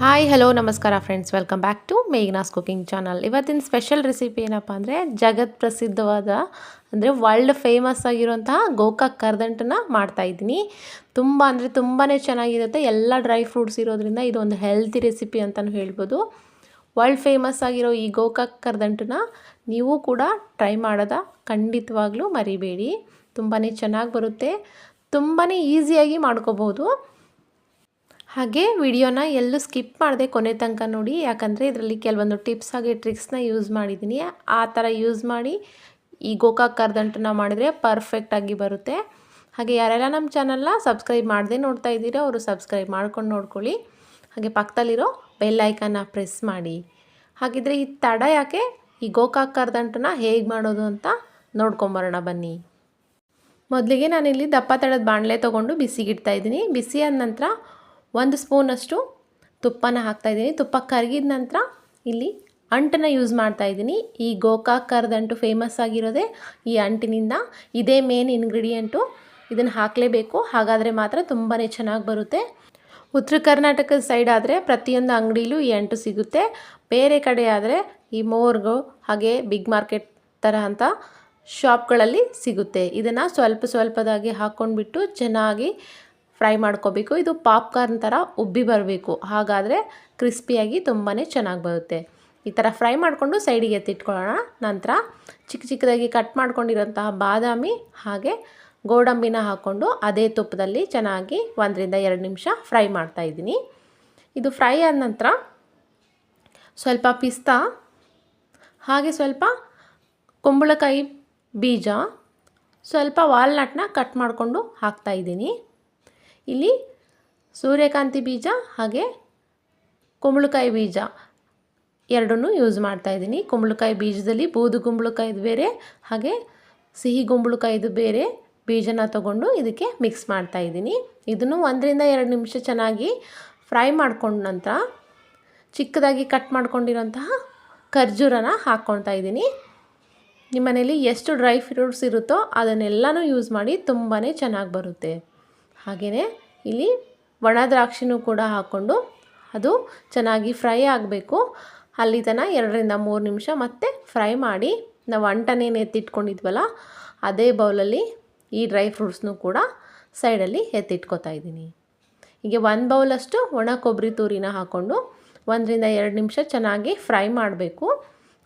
Hi hello ನಮಸ್ಕಾರ friends welcome back to Meghna's cooking channel ಇವತ್ತಿನ special recipe ಏನಪ್ಪ ಅಂದರೆ ಜಗತ್ ಪ್ರಸಿದ್ಧವಾದ ಅಂದರೆ ವರ್ಲ್ಡ್ ಫೇಮಸ್ ಆಗಿರುವಂತಹ ಗೋಕಾಕ್ ಕರ್ದಂಟನ್ನ ಮಾಡ್ತಾಯಿದ್ದೀನಿ ತುಂಬ ಅಂದರೆ ತುಂಬಾ ಚೆನ್ನಾಗಿರುತ್ತೆ. ಎಲ್ಲ ಡ್ರೈ ಫ್ರೂಟ್ಸ್ ಇರೋದ್ರಿಂದ ಇದು ಒಂದು ಹೆಲ್ತಿ ರೆಸಿಪಿ ಅಂತಲೂ ಹೇಳ್ಬೋದು. ವರ್ಲ್ಡ್ ಫೇಮಸ್ ಆಗಿರೋ ಈ ಗೋಕಾಕ್ ಕರ್ದಂಟನ್ನ ನೀವು ಕೂಡ ಟ್ರೈ ಮಾಡೋದ, ಖಂಡಿತವಾಗ್ಲೂ ಮರಿಬೇಡಿ. ತುಂಬಾ ಚೆನ್ನಾಗಿ ಬರುತ್ತೆ. ತುಂಬಾ ಈಸಿಯಾಗಿ ಮಾಡ್ಕೋಬೋದು ಹಾಗೆ ವಿಡಿಯೋನ ಎಲ್ಲೂ ಸ್ಕಿಪ್ ಮಾಡದೆ ಕೊನೆ ತನಕ ನೋಡಿ, ಯಾಕಂದರೆ ಇದರಲ್ಲಿ ಕೆಲವೊಂದು ಟಿಪ್ಸ್ ಹಾಗೆ ಟ್ರಿಕ್ಸ್ನ ಯೂಸ್ ಮಾಡಿದ್ದೀನಿ. ಆ ಥರ ಯೂಸ್ ಮಾಡಿ, ಈ ಗೋಕಾಕ್ ಕರ್ದಂಟನ್ನ ಮಾಡಿದರೆ ಪರ್ಫೆಕ್ಟಾಗಿ ಬರುತ್ತೆ. ಹಾಗೆ ಯಾರೆಲ್ಲ ನಮ್ಮ ಚಾನಲ್ನ ಸಬ್ಸ್ಕ್ರೈಬ್ ಮಾಡದೆ ನೋಡ್ತಾ ಇದ್ದೀರೋ, ಅವರು ಸಬ್ಸ್ಕ್ರೈಬ್ ಮಾಡ್ಕೊಂಡು ನೋಡ್ಕೊಳ್ಳಿ. ಹಾಗೆ ಪಕ್ಕದಲ್ಲಿರೋ ಬೆಲ್ ಐಕನ್ನ ಪ್ರೆಸ್ ಮಾಡಿ. ಹಾಗಿದ್ರೆ ಈ ತಡ ಯಾಕೆ? ಈ ಗೋಕಾಕ್ ಕರ್ದಂಟನ್ನ ಹೇಗೆ ಮಾಡೋದು ಅಂತ ನೋಡ್ಕೊಂಬರೋಣ ಬನ್ನಿ. ಮೊದಲಿಗೆ ನಾನಿಲ್ಲಿ ದಪ್ಪ ತಡದ ಬಾಣಲೆ ತೊಗೊಂಡು ಬಿಸಿಗಿಡ್ತಾ ಇದ್ದೀನಿ. ಬಿಸಿ ಆದ ನಂತರ ಒಂದು ಸ್ಪೂನಷ್ಟು ತುಪ್ಪನ ಹಾಕ್ತಾಯಿದ್ದೀನಿ ತುಪ್ಪ ಕರಗಿದ ನಂತರ ಇಲ್ಲಿ ಅಂಟನ್ನು ಯೂಸ್ ಮಾಡ್ತಾಯಿದ್ದೀನಿ ಈ ಗೋಕಾಕ್ ಅಂಟು ಫೇಮಸ್ ಆಗಿರೋದೇ ಈ ಅಂಟಿನಿಂದ. ಇದೇ ಮೇನ್ ಇಂಗ್ರೀಡಿಯೆಂಟು ಇದನ್ನು ಹಾಕಲೇಬೇಕು. ಹಾಗಾದರೆ ಮಾತ್ರ ತುಂಬಾ ಚೆನ್ನಾಗಿ ಬರುತ್ತೆ. ಉತ್ತರ ಕರ್ನಾಟಕದ ಸೈಡ್ ಆದರೆ ಪ್ರತಿಯೊಂದು ಅಂಗಡಿಲೂ ಈ ಅಂಟು ಸಿಗುತ್ತೆ. ಬೇರೆ ಕಡೆ ಆದರೆ ಈ ಮೋರ್ಗು, ಹಾಗೆ ಬಿಗ್ ಮಾರ್ಕೆಟ್ ಥರ ಶಾಪ್ಗಳಲ್ಲಿ ಸಿಗುತ್ತೆ. ಇದನ್ನು ಸ್ವಲ್ಪ ಸ್ವಲ್ಪದಾಗಿ ಹಾಕ್ಕೊಂಡ್ಬಿಟ್ಟು ಚೆನ್ನಾಗಿ ಫ್ರೈ ಮಾಡ್ಕೋಬೇಕು. ಇದು ಪಾಪ್ಕಾರ್ನ್ ಥರ ಉಬ್ಬಿ ಬರಬೇಕು. ಹಾಗಾದರೆ ಕ್ರಿಸ್ಪಿಯಾಗಿ ತುಂಬಾ ಚೆನ್ನಾಗಿ ಬರುತ್ತೆ. ಈ ಥರ ಫ್ರೈ ಮಾಡಿಕೊಂಡು ಸೈಡಿಗೆ ಎತ್ತಿಟ್ಕೊಳ್ಳೋಣ. ನಂತರ ಚಿಕ್ಕ ಚಿಕ್ಕದಾಗಿ ಕಟ್ ಮಾಡ್ಕೊಂಡಿರೋಂತಹ ಬಾದಾಮಿ ಹಾಗೆ ಗೋಡಂಬಿನ ಹಾಕ್ಕೊಂಡು ಅದೇ ತುಪ್ಪದಲ್ಲಿ ಚೆನ್ನಾಗಿ ಒಂದರಿಂದ ಎರಡು ನಿಮಿಷ ಫ್ರೈ ಮಾಡ್ತಾಯಿದ್ದೀನಿ ಇದು ಫ್ರೈ ಆದ ನಂತರ ಸ್ವಲ್ಪ ಪಿಸ್ತಾ, ಹಾಗೆ ಸ್ವಲ್ಪ ಕುಂಬಳಕಾಯಿ ಬೀಜ, ಸ್ವಲ್ಪ ವಾಲ್ನಟ್ನ ಕಟ್ ಮಾಡಿಕೊಂಡು ಹಾಕ್ತಾಯಿದ್ದೀನಿ ಇಲ್ಲಿ ಸೂರ್ಯಕಾಂತಿ ಬೀಜ ಹಾಗೆ ಕುಂಬಳಕಾಯಿ ಬೀಜ ಎರಡನ್ನೂ ಯೂಸ್ ಮಾಡ್ತಾಯಿದ್ದೀನಿ ಕುಂಬಳಕಾಯಿ ಬೀಜದಲ್ಲಿ ಬೂದು ಕುಂಬಳಕಾಯಿದು ಬೇರೆ, ಹಾಗೆ ಸಿಹಿ ಕುಂಬಳಕಾಯಿದು ಬೇರೆ ಬೀಜನ ತಗೊಂಡು ಇದಕ್ಕೆ ಮಿಕ್ಸ್ ಮಾಡ್ತಾಯಿದ್ದೀನಿ ಇದನ್ನು ಒಂದರಿಂದ ಎರಡು ನಿಮಿಷ ಚೆನ್ನಾಗಿ ಫ್ರೈ ಮಾಡ್ಕೊಂಡ ನಂತರ ಚಿಕ್ಕದಾಗಿ ಕಟ್ ಮಾಡ್ಕೊಂಡಿರೋಂತಹ ಖರ್ಜೂರನ ಹಾಕ್ಕೊಳ್ತಾ ಇದ್ದೀನಿ. ನಿಮ್ಮ ಮನೇಲಿ ಎಷ್ಟು ಡ್ರೈ ಫ್ರೂಟ್ಸ್ ಇರುತ್ತೋ ಅದನ್ನೆಲ್ಲನೂ ಯೂಸ್ ಮಾಡಿ ತುಂಬಾ ಚೆನ್ನಾಗಿ ಬರುತ್ತೆ. ಹಾಗೆಯೇ ಇಲ್ಲಿ ಒಣ ದ್ರಾಕ್ಷಿನೂ ಕೂಡ ಹಾಕ್ಕೊಂಡು ಅದು ಚೆನ್ನಾಗಿ ಫ್ರೈ ಆಗಬೇಕು. ಅಲ್ಲಿ ತನಕ ಎರಡರಿಂದ ಮೂರು ನಿಮಿಷ ಮತ್ತೆ ಫ್ರೈ ಮಾಡಿ ನಾವು ಅಂಟನೇನು ಎತ್ತಿಟ್ಕೊಂಡಿದ್ವಲ್ಲ, ಅದೇ ಬೌಲಲ್ಲಿ ಈ ಡ್ರೈ ಫ್ರೂಟ್ಸ್ನೂ ಕೂಡ ಸೈಡಲ್ಲಿ ಎತ್ತಿಟ್ಕೊತಾ ಇದ್ದೀನಿ. ಹೀಗೆ ಒಂದು ಬೌಲಷ್ಟು ಒಣ ಕೊಬ್ಬರಿ ತೂರಿನ ಹಾಕ್ಕೊಂಡು ಒಂದರಿಂದ ಎರಡು ನಿಮಿಷ ಚೆನ್ನಾಗಿ ಫ್ರೈ ಮಾಡಬೇಕು.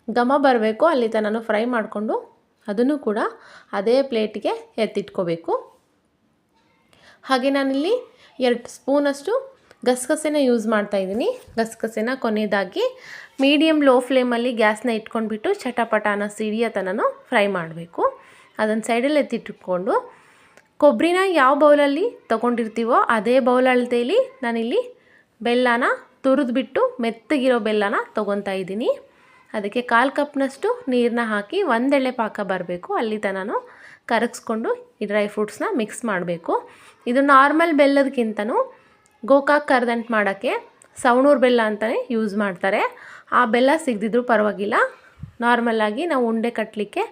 ಘಮ ಬರಬೇಕು, ಅಲ್ಲಿ ತನಕ ಫ್ರೈ ಮಾಡಿಕೊಂಡು ಅದನ್ನು ಕೂಡ ಅದೇ ಪ್ಲೇಟಿಗೆ ಎತ್ತಿಟ್ಕೋಬೇಕು. ಹಾಗೆ ನಾನಿಲ್ಲಿ ಎರಡು ಸ್ಪೂನಷ್ಟು ಗಸಗಸೆನ ಯೂಸ್ ಮಾಡ್ತಾಯಿದ್ದೀನಿ ಗಸಗಸೆನ ಕೊನೆಯದಾಗಿ ಮೀಡಿಯಮ್ ಲೋ ಫ್ಲೇಮಲ್ಲಿ ಗ್ಯಾಸ್ನ ಇಟ್ಕೊಂಡ್ಬಿಟ್ಟು ಚಟಪಟಾನ ಸಿಡಿಯೋ ತನಕ ಫ್ರೈ ಮಾಡಬೇಕು. ಅದನ್ನು ಸೈಡಲ್ಲಿ ಎತ್ತಿಟ್ಕೊಂಡು ಕೊಬ್ಬರಿನ ಯಾವ ಬೌಲಲ್ಲಿ ತೊಗೊಂಡಿರ್ತೀವೋ ಅದೇ ಬೌಲ್ ಅಳತೆಯಲ್ಲಿ ನಾನಿಲ್ಲಿ ಬೆಲ್ಲನ ತುರಿದ್ಬಿಟ್ಟು ಮೆತ್ತಗಿರೋ ಬೆಲ್ಲನ ತೊಗೊತಾ ಇದ್ದೀನಿ. ಅದಕ್ಕೆ ಕಾಲು ಕಪ್ನಷ್ಟು ನೀರನ್ನ ಹಾಕಿ ಒಂದೆಳೆ ಪಾಕ ಬರಬೇಕು. ಅಲ್ಲಿ ತನೂ ಕರಗಿಸ್ಕೊಂಡು ಈ ಡ್ರೈ ಫ್ರೂಟ್ಸ್ನ ಮಿಕ್ಸ್ ಮಾಡಬೇಕು. ಇದು ನಾರ್ಮಲ್ ಬೆಲ್ಲದಕ್ಕಿಂತನೂ ಗೋಕಾಕ್ ಕರ್ದಂಟು ಮಾಡೋಕ್ಕೆ ಸವಣೂರು ಬೆಲ್ಲ ಅಂತಲೇ ಯೂಸ್ ಮಾಡ್ತಾರೆ. ಆ ಬೆಲ್ಲ ಸಿಗದಿದ್ರೂ ಪರವಾಗಿಲ್ಲ. ನಾರ್ಮಲ್ಲಾಗಿ ನಾವು ಉಂಡೆ ಕಟ್ಟಲಿಕ್ಕೆ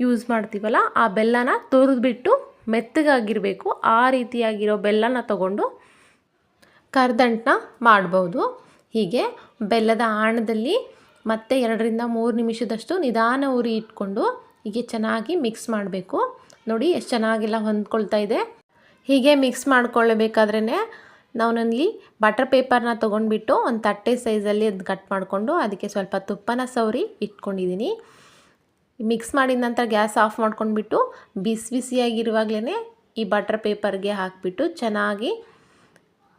ಯೂಸ್ ಮಾಡ್ತೀವಲ್ಲ, ಆ ಬೆಲ್ಲನ ತುರಿದ್ಬಿಟ್ಟು ಮೆತ್ತಗಾಗಿರಬೇಕು. ಆ ರೀತಿಯಾಗಿರೋ ಬೆಲ್ಲನ ತಗೊಂಡು ಕರ್ದಂಟನ್ನ ಮಾಡ್ಬೋದು. ಹೀಗೆ ಬೆಲ್ಲದ ಆಣದಲ್ಲಿ ಮತ್ತೆ ಎರಡರಿಂದ ಮೂರು ನಿಮಿಷದಷ್ಟು ನಿಧಾನ ಉರಿ ಇಟ್ಕೊಂಡು ಹೀಗೆ ಚೆನ್ನಾಗಿ ಮಿಕ್ಸ್ ಮಾಡಬೇಕು. ನೋಡಿ ಎಷ್ಟು ಚೆನ್ನಾಗೆಲ್ಲ ಹೊಂದ್ಕೊಳ್ತಾ ಇದೆ. ಹೀಗೆ ಮಿಕ್ಸ್ ಮಾಡ್ಕೊಳ್ಳಬೇಕಾದ್ರೇ ನಾನಲ್ಲಿ ಬಟರ್ ಪೇಪರ್ನ ತೊಗೊಂಡ್ಬಿಟ್ಟು ಒಂದು ತಟ್ಟೆ ಸೈಜಲ್ಲಿ ಅದು ಕಟ್ ಮಾಡಿಕೊಂಡು ಅದಕ್ಕೆ ಸ್ವಲ್ಪ ತುಪ್ಪನ ಸವರಿ ಇಟ್ಕೊಂಡಿದ್ದೀನಿ ಮಿಕ್ಸ್ ಮಾಡಿದ ನಂತರ ಗ್ಯಾಸ್ ಆಫ್ ಮಾಡ್ಕೊಂಡ್ಬಿಟ್ಟು ಬಿಸಿ ಬಿಸಿಯಾಗಿರುವಾಗಲೇ ಈ ಬಟರ್ ಪೇಪರ್ಗೆ ಹಾಕಿಬಿಟ್ಟು ಚೆನ್ನಾಗಿ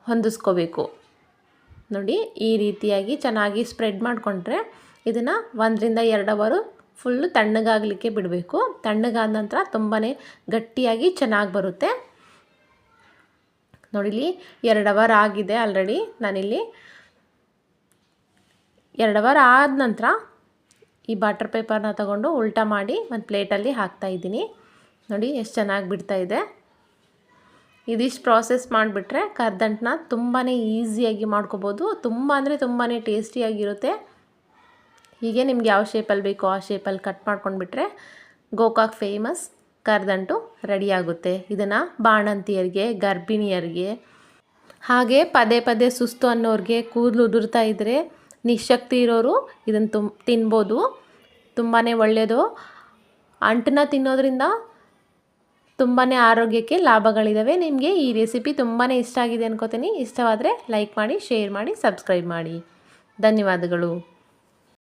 ಹೊಂದಿಸ್ಕೋಬೇಕು. ನೋಡಿ ಈ ರೀತಿಯಾಗಿ ಚೆನ್ನಾಗಿ ಸ್ಪ್ರೆಡ್ ಮಾಡಿಕೊಂಡ್ರೆ ಇದನ್ನು ಒಂದರಿಂದ ಎರಡು ಅವರು ಫುಲ್ಲು ತಣ್ಣಗಾಗಲಿಕ್ಕೆ ಬಿಡಬೇಕು. ತಣ್ಣಗಾದ ನಂತರ ತುಂಬಾ ಗಟ್ಟಿಯಾಗಿ ಚೆನ್ನಾಗಿ ಬರುತ್ತೆ. ನೋಡಿಲಿ ಎರಡು ಅವರ್ ಆಗಿದೆ ಆಲ್ರೆಡಿ ನಾನಿಲ್ಲಿ ಎರಡು ಅವರ್ ಆದ ನಂತರ ಈ ಬಾಟರ್ ಪೇಪರ್ನ ತಗೊಂಡು ಉಲ್ಟಾ ಮಾಡಿ ಒಂದು ಪ್ಲೇಟಲ್ಲಿ ಹಾಕ್ತಾಯಿದ್ದೀನಿ ನೋಡಿ ಎಷ್ಟು ಚೆನ್ನಾಗಿ ಬಿಡ್ತಾ ಇದೆ. ಇದಿಷ್ಟು ಪ್ರಾಸೆಸ್ ಮಾಡಿಬಿಟ್ರೆ ಕರ್ದಂಟನ್ನ ತುಂಬಾ ಈಸಿಯಾಗಿ ಮಾಡ್ಕೋಬೋದು. ತುಂಬ ಅಂದರೆ ತುಂಬಾ ಟೇಸ್ಟಿಯಾಗಿರುತ್ತೆ ಹೀಗೆ ನಿಮ್ಗೆ ಯಾವ ಶೇಪಲ್ಲಿ ಬೇಕೋ ಆ ಶೇಪಲ್ಲಿ ಕಟ್ ಮಾಡ್ಕೊಂಡ್ಬಿಟ್ರೆ ಗೋಕಾಕ್ ಫೇಮಸ್ ಕರ್ದಂಟು ರೆಡಿಯಾಗುತ್ತೆ ಇದನ್ನು ಬಾಣಂತಿಯರಿಗೆ, ಗರ್ಭಿಣಿಯರಿಗೆ, ಹಾಗೆ ಪದೇ ಪದೇ ಸುಸ್ತು ಅನ್ನೋರಿಗೆ ಕೂದಲು ಉದುರ್ತಾ ಇದ್ದರೆ ನಿಶಕ್ತಿ ಇರೋರು ಇದನ್ನು ತುಂಬ ತಿನ್ಬೋದು. ತುಂಬಾ ಒಳ್ಳೆಯದು ಅಂಟನ್ನ ತಿನ್ನೋದ್ರಿಂದ ತುಂಬಾ ಆರೋಗ್ಯಕ್ಕೆ ಲಾಭಗಳಿದ್ದಾವೆ ನಿಮಗೆ ಈ ರೆಸಿಪಿ ತುಂಬಾ ಇಷ್ಟ ಆಗಿದೆ ಅನ್ಕೋತೀನಿ. ಇಷ್ಟವಾದರೆ ಲೈಕ್ ಮಾಡಿ ಶೇರ್ ಮಾಡಿ ಸಬ್ಸ್ಕ್ರೈಬ್ ಮಾಡಿ. ಧನ್ಯವಾದಗಳು.